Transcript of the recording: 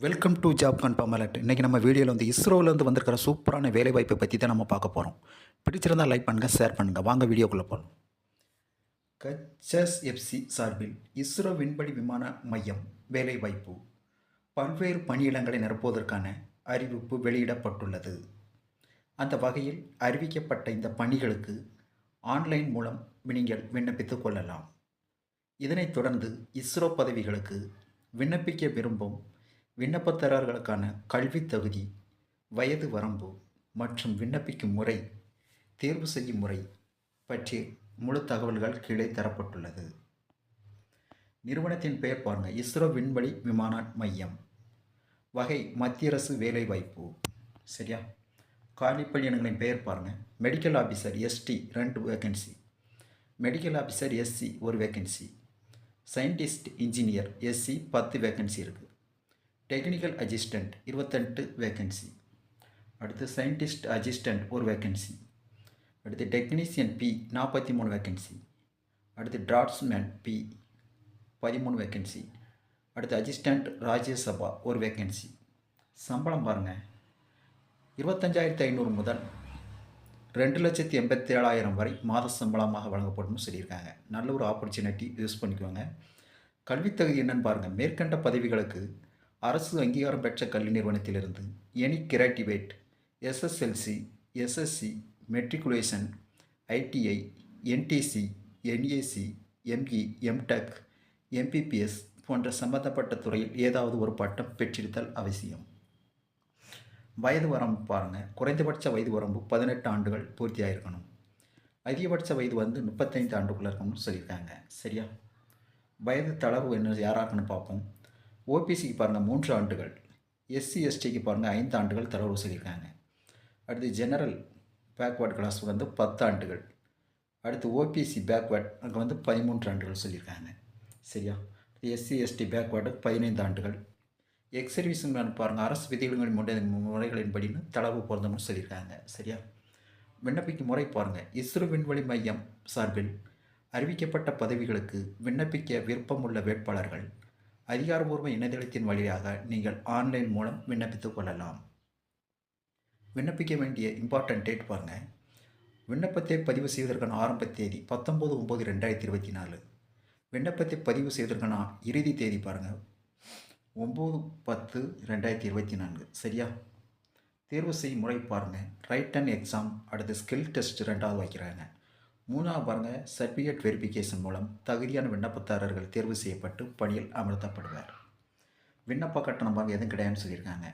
Welcome to job confirm இன்றைக்கி நம்ம வீடியோவில் வந்து இஸ்ரோலேருந்து வந்திருக்கிற சூப்பரான வேலைவாய்ப்பை பற்றி தான் நம்ம பார்க்க போகிறோம் பிடிச்சிருந்தால் லைக் பண்ணுங்கள் ஷேர் பண்ணுங்கள் வாங்க வீடியோக்குள்ளே போகலாம் கச்சஸ் எஃப்சி சார்பில் இஸ்ரோ விண்வெளி விமான மையம் வேலைவாய்ப்பு. பல்வேறு பணியிடங்களை நிரப்புவதற்கான அறிவிப்பு வெளியிடப்பட்டுள்ளது. அந்த வகையில் அறிவிக்கப்பட்ட இந்த பணிகளுக்கு ஆன்லைன் மூலம் நீங்கள் விண்ணப்பித்துக் கொள்ளலாம். இதனைத் தொடர்ந்து இஸ்ரோ பதவிகளுக்கு விண்ணப்பிக்க விரும்பும் விண்ணப்பதாரர்களுக்கான கல்வித் தகுதி வயது வரம்பு மற்றும் விண்ணப்பிக்கும் முறை தேர்வு செய்யும் முறை பற்றி முழு தகவல்கள் கீழே தரப்பட்டுள்ளது. நிறுவனத்தின் பெயர் பாருங்க. இஸ்ரோ விண்வெளி விமான மையம். வகை மத்திய அரசு வேலைவாய்ப்பு. சரியா? காலிப்பணியிடங்களின் பெயர் பாருங்கள் மெடிக்கல் ஆஃபீஸர் எஸ்டி ரெண்டு வேகன்சி மெடிக்கல் ஆஃபீஸர் எஸ்சி ஒரு வேகன்சி சயின்டிஸ்ட் இன்ஜினியர் எஸ்சி பத்து வேகன்சி இருக்குது டெக்னிக்கல் அசிஸ்டண்ட் இருபத்தெட்டு வேகன்சி அடுத்து சயின்டிஸ்ட் அசிஸ்டண்ட் ஒரு வேகன்சி அடுத்து டெக்னீஷியன் பி நாற்பத்தி மூணு வேகன்சி அடுத்து டிராட்ஸ்மேன் பி பதிமூணு வேகன்சி அடுத்து அசிஸ்டண்ட் ராஜ்யசபா ஒரு வேகன்சி சம்பளம் பாருங்கள் இருபத்தஞ்சாயிரத்தி ஐநூறு முதல் ரெண்டு லட்சத்தி எண்பத்தி ஏழாயிரம் வரை மாத சம்பளமாக வழங்கப்படும்னு சொல்லியிருக்காங்க. நல்ல ஒரு ஆப்பர்ச்சுனிட்டி யூஸ் பண்ணிக்கோங்க. கல்வித்தகுதி என்னென்னு பாருங்கள் மேற்கண்ட பதவிகளுக்கு அரசு அங்கீகாரம் பெற்ற கல்வி நிறுவனத்திலிருந்து any graduate SSLC SSC matriculation ITI NTC NAC ME MTech MBBS போன்ற சம்பந்தப்பட்ட துறையில் ஏதாவது ஒரு பட்டம் பெற்றிருத்தல் அவசியம். வயது வரம்பு பாருங்கள் குறைந்தபட்ச வயது வரம்பு பதினெட்டு ஆண்டுகள் பூர்த்தியாயிருக்கணும். அதிகபட்ச வயது வந்து முப்பத்தைந்து ஆண்டுக்குள்ளே இருக்கணும்னு சொல்லியிருக்காங்க. சரியா? வயது தளர்வு என்ன யாராக்குன்னு பார்ப்போம். ஓபிசிக்கு பாருங்கள் மூன்று ஆண்டுகள். எஸ்சி எஸ்டிக்கு பாருங்கள் ஐந்து ஆண்டுகள் தளர்வு சொல்லியிருக்காங்க அடுத்து ஜெனரல் பேக்வேர்ட் கிளாஸ் வந்து பத்து ஆண்டுகள். அடுத்து ஓபிசி பேக்வேர்ட் அங்கே வந்து பதிமூன்று ஆண்டுகள் சொல்லியிருக்காங்க சரியா? எஸ்சி எஸ்டி பேக்வேர்டு பதினைந்து ஆண்டுகள். எக்ஸ் சர்வீஸுங்களான பாருங்கள் அரசு விதிகளின் முறை முறைகளின்படின்னு தளவு பொருந்தணும்னு சொல்லியிருக்காங்க சரியா? விண்ணப்பிக்கும் முறை பாருங்கள் இஸ்ரோ விண்வெளி மையம் சார்பில் அறிவிக்கப்பட்ட பதவிகளுக்கு விண்ணப்பிக்க விருப்பமுள்ள வேட்பாளர்கள் அதிகாரபூர்வ இணையதளத்தின் வழியாக நீங்கள் ஆன்லைன் மூலம் விண்ணப்பித்துக் கொள்ளலாம். விண்ணப்பிக்க வேண்டிய இம்பார்ட்டன்ட் டேட் பாருங்கள் விண்ணப்பத்தை பதிவு செய்வதற்கான ஆரம்ப தேதி பத்தொம்போது ஒம்பது ரெண்டாயிரத்தி இருபத்தி நாலு. விண்ணப்பத்தை பதிவு செய்வதற்கான இறுதி தேதி பாருங்கள் ஒம்பது பத்து ரெண்டாயிரத்தி இருபத்தி நான்கு. சரியா? தேர்வு செய்யும் முறை பாருங்கள் ரைட் அண்ட் எக்ஸாம் அடுத்து ஸ்கில் டெஸ்ட் ரெண்டாவது வைக்கிறாங்க மூணாவது பாருங்கள் சர்டிஃபிகேட் வெரிஃபிகேஷன் மூலம் தகுதியான விண்ணப்பதாரர்கள் தேர்வு செய்யப்பட்டு பணியில் அமர்த்தப்படுவார். விண்ணப்ப கட்டணம் பாருங்கள் எதுவும் கிடையாதுன்னு சொல்லியிருக்காங்க.